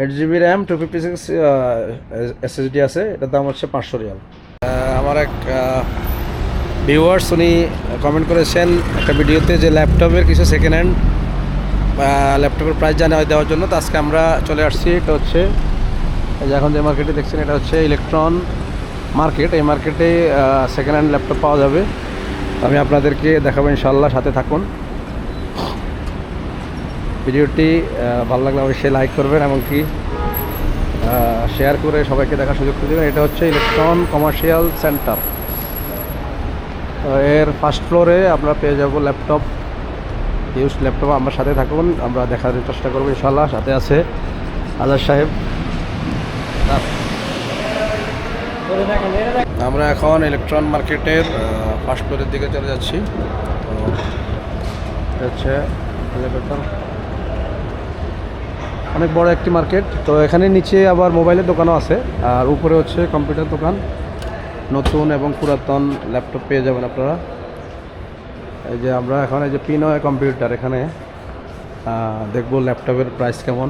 Eight GB RAM two fifty six SSD আছে, এটার দাম হচ্ছে পাঁচশো রিয়াল। আমার এক ভিউয়ার্স উনি কমেন্ট করেছেন একটা ভিডিওতে যে ল্যাপটপের কিছু সেকেন্ড হ্যান্ড ল্যাপটপের প্রাইস জানা দেওয়ার জন্য। তো আজকে আমরা চলে আসছি, এটা হচ্ছে এখন যে মার্কেটে দেখছেন, এটা হচ্ছে ইলেকট্রন মার্কেট এই মার্কেটে সেকেন্ড হ্যান্ড ল্যাপটপ পাওয়া যাবে। আমি আপনাদেরকে দেখাবো ইনশাল্লাহ সাথে থাকুন। ভিডিওটি ভালো লাগলে অবশ্যই লাইক করবেন এমনকি শেয়ার করে সবাইকে দেখার সুযোগ করে দেবেন। এটা হচ্ছে ইলেকট্রন কমার্শিয়াল সেন্টার এর ফার্স্ট ফ্লোরে আমরা পেয়ে যাব ল্যাপটপ ইউজ ল্যাপটপ আমার সাথে থাকুন, আমরা দেখার চেষ্টা করব ইনশাল্লাহ সাথে আছে আজাদ সাহেব। আমরা এখন ইলেকট্রন মার্কেটের ফার্স্ট ফ্লোরের দিকে চলে যাচ্ছি। হচ্ছে। অনেক বড় একটি মার্কেট। তো এখানে নিচে আবার মোবাইলের দোকানও আছে। আর উপরে হচ্ছে কম্পিউটার দোকান। নতুন এবং পুরাতন ল্যাপটপ পেয়ে যাবেন আপনারা। এই যে আমরা এখন এই যে পিনয় কম্পিউটার এখানে দেখব ল্যাপটপের প্রাইস কেমন।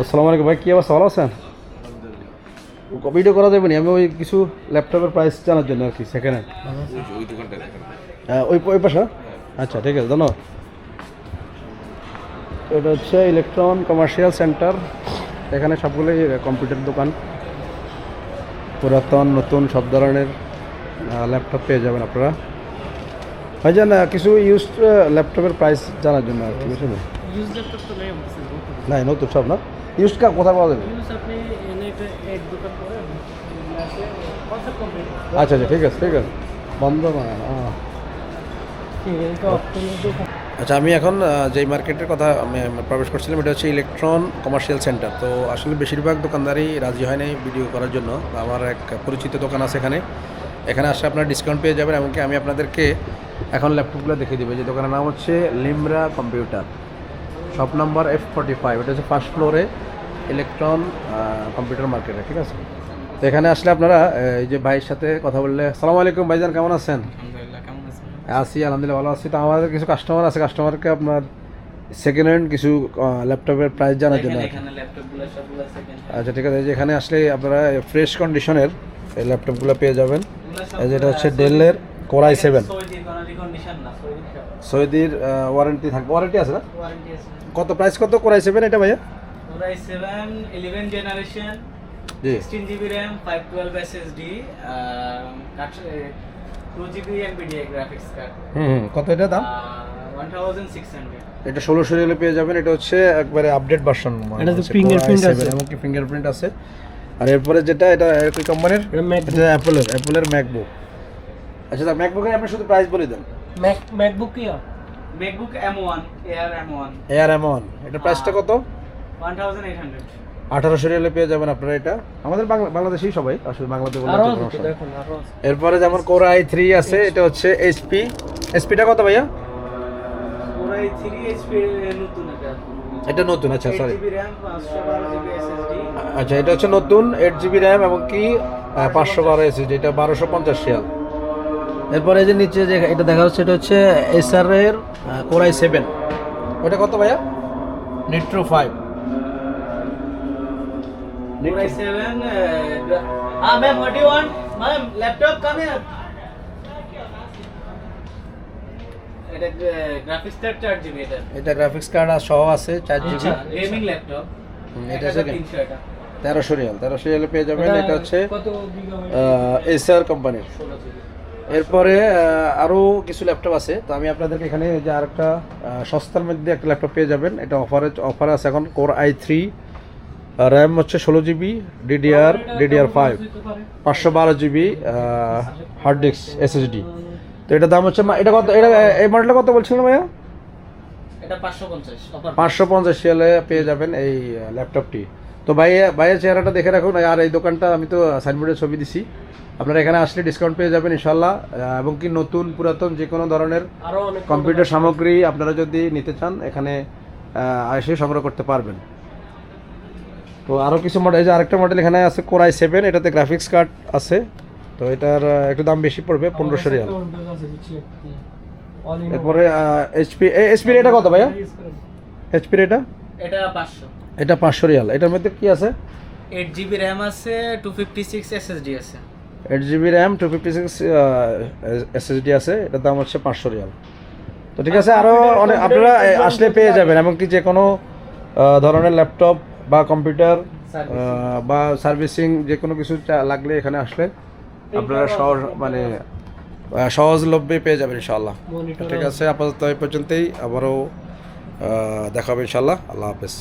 আসসালামু আলাইকুম ভাই কী অবস্থা? ভালো আছেন? ভিডিও করা যাবে না? আমি ওই কিছু ল্যাপটপের প্রাইস জানার জন্য আর কি সেকেন্ড হ্যান্ড ওই ওই পাশা? আচ্ছা ঠিক আছে ধন্যবাদ। তো এটা হচ্ছে ইলেকট্রন কমার্শিয়াল সেন্টার এখানে সবগুলোই কম্পিউটার দোকান। পুরাতন নতুন সব ধরনের ল্যাপটপ পেয়ে যাবেন আপনারা। ভাই না কিছু ইউজ ল্যাপটপের প্রাইস জানার জন্য আর কি বুঝলেন নাই নতুন। সব না? ইউজ কা কোথায় পাওয়া যাবে? আচ্ছা আচ্ছা ঠিক আছে ঠিক আছে। বন্ধ না আচ্ছা আমি এখন যেই মার্কেটের কথা আমি প্রবেশ করছিলাম, এটা হচ্ছে ইলেকট্রন কমার্শিয়াল সেন্টার। তো আসলে বেশিরভাগ দোকানদারই রাজি হয় নাই ভিডিও করার জন্য। আমার এক পরিচিত দোকান আছে এখানে। এখানে আসলে আপনারা ডিসকাউন্ট পেয়ে যাবেন, এমনকি আমি আপনাদেরকে এখন ল্যাপটপগুলো দেখিয়ে দেবো। যে দোকানের নাম হচ্ছে Limra computer. Shop number F forty five এটা হচ্ছে ফার্স্ট ফ্লোরে ইলেকট্রন কম্পিউটার মার্কেটে, ঠিক আছে? তো এখানে আসলে আপনারা এই যে ভাইয়ের সাথে কথা বললে সালাম আলাইকুম ভাইজান, কেমন আছেন? আছি আলহামদুলিল্লাহ ভালো আছি। তো আমাদের কিছু কাস্টমার আছে কাস্টমারকে আপনার সেকেন্ড হ্যান্ড কিছু ল্যাপটপের প্রাইস জানার জন্য আচ্ছা ঠিক আছে এখানে আসলে আপনারা ফ্রেশ কন্ডিশনের এই ল্যাপটপগুলো পেয়ে যাবেন। এই যেটা হচ্ছে ডেলের কোরাই সেভেন সৌদির ওয়ারেন্টি থাকবে। ওয়ারেন্টি আছে না? কত প্রাইস কত কোরাই সেভেন এটা ভাইয়া? পুরাই 7 11 জেনারেশন জি। 16 জিবি 512 SSD কাট 2GB হুম কত এটা দাম? এটা 1600 রিয়ালে পেয়ে যাবেন এটা হচ্ছে একবারে আপডেট ভার্সন এটা তো ফিঙ্গারপ্রিন্ট আছে। এমনকি ফিঙ্গারপ্রিন্ট আছে। আর এরপরে যেটা এটা কি কোম্পানির এটা অ্যাপেলের ম্যাকবুক আচ্ছা তা ম্যাকবুকের আপনি শুধু প্রাইস বলে দেন। Mac MacBook one MacBook M1 Air M1 Air M1 এটা প্রাইসটা কত? 1800 আঠারোশো রিয়েলে পেয়ে যাবেন আপনারা এটা। আমাদের বাংলা বাংলাদেশেই সবাই আসলে আছে। এরপরে যেমন কোর আই থ্রি আছে এটা হচ্ছে এইচপি এইচপিটা কত ভাইয়া? পুরো এই 3 HP নতুন এটা। নতুন আচ্ছা sorry GB RAM 512 GB SSD আচ্ছা এটা হচ্ছে নতুন এইট জিবি র্যাম এবং কি পাঁচশো বারো এসএসডি এটা বারোশো পঞ্চাশ রিয়াল। এরপরে যে নিচে যে এটা দেখা যাচ্ছে এটা হচ্ছে এসআর এর কোরাই সেভেন ওটা কত ভাইয়া? Nitro five Core i7 uh, ah here. এটা গ্রাফিক্স কার্ড 4 GB এটা এটা গ্রাফিক্স কার্ড আর সহ আছে চার জিবি আচ্ছা গেমিং ল্যাপটপ এটা এটা হচ্ছে তেরোশো রিয়াল তেরোশো রিয়ালে পেয়ে যাবেন এটা হচ্ছে এসআর কোম্পানির এরপরে আহ, আরও কিছু ল্যাপটপ আছে তো আমি আপনাদেরকে এখানে যে আরেকটা সস্তার মধ্যে একটা ল্যাপটপ পেয়ে যাবেন। এটা অফারে অফার আছে এখন কোর আই থ্রি র্যাম হচ্ছে ষোলো জিবি ডিডিআর ডিডিআর ফাইভ পাঁচশো বারো জিবি হার্ড ডিস্ক এসএসডি তো এটার দাম হচ্ছে এটা কত এটা এই মডেলটা কত বলছিলেন ভাইয়া? এটা 550 অফার পাঁচশো পঞ্চাশ সালে পেয়ে যাবেন এই ল্যাপটপটি তো ভাইয়া ভাইয়ের চেহারাটা দেখে রাখুন আর এই দোকানটা আমি তো সাইনবোর্ডে ছবি দিছি। আপনারা এখানে আসলে ডিসকাউন্ট পেয়ে যাবেন ইনশাল্লাহ এবং কি নতুন পুরাতন যে কোনো ধরনের কম্পিউটার সামগ্রী আপনারা যদি নিতে চান এখানে এসে সংগ্রহ করতে পারবেন। তো আরও কিছু মডেল এই যে আরেকটা মডেল এখানে আছে কোরাই সেভেন এটাতে গ্রাফিক্স কার্ড আছে। তো এটার একটু দাম বেশি পড়বে পনেরোশো রিয়াল। এরপরে এইচপি এইচপির এটা কত ভাইয়া? এইচপির এটা এটা 500 এটা পাঁচশো রিয়াল। এটার মধ্যে কি আছে? এইট জিবি র্যাম আছে টু ফিফটি সিক্স এসএসডি আছে। Eight GB RAM two fifty six SSD আছে এটার দাম হচ্ছে পাঁচশো রিয়াল। তো ঠিক আছে আরও অনেক আপনারা আসলে পেয়ে যাবেন এমনকি যে কোনো ধরনের ল্যাপটপ বা কম্পিউটার বা সার্ভিসিং যে কোনো কিছু লাগলে এখানে আসলে আপনারা সহজ মানে সহজলভ্যে পেয়ে যাবেন ইনশাআল্লাহ। ঠিক আছে আপাতত এই পর্যন্তই। আবারও দেখা হবে ইনশাআল্লাহ। আল্লাহ হাফেজ।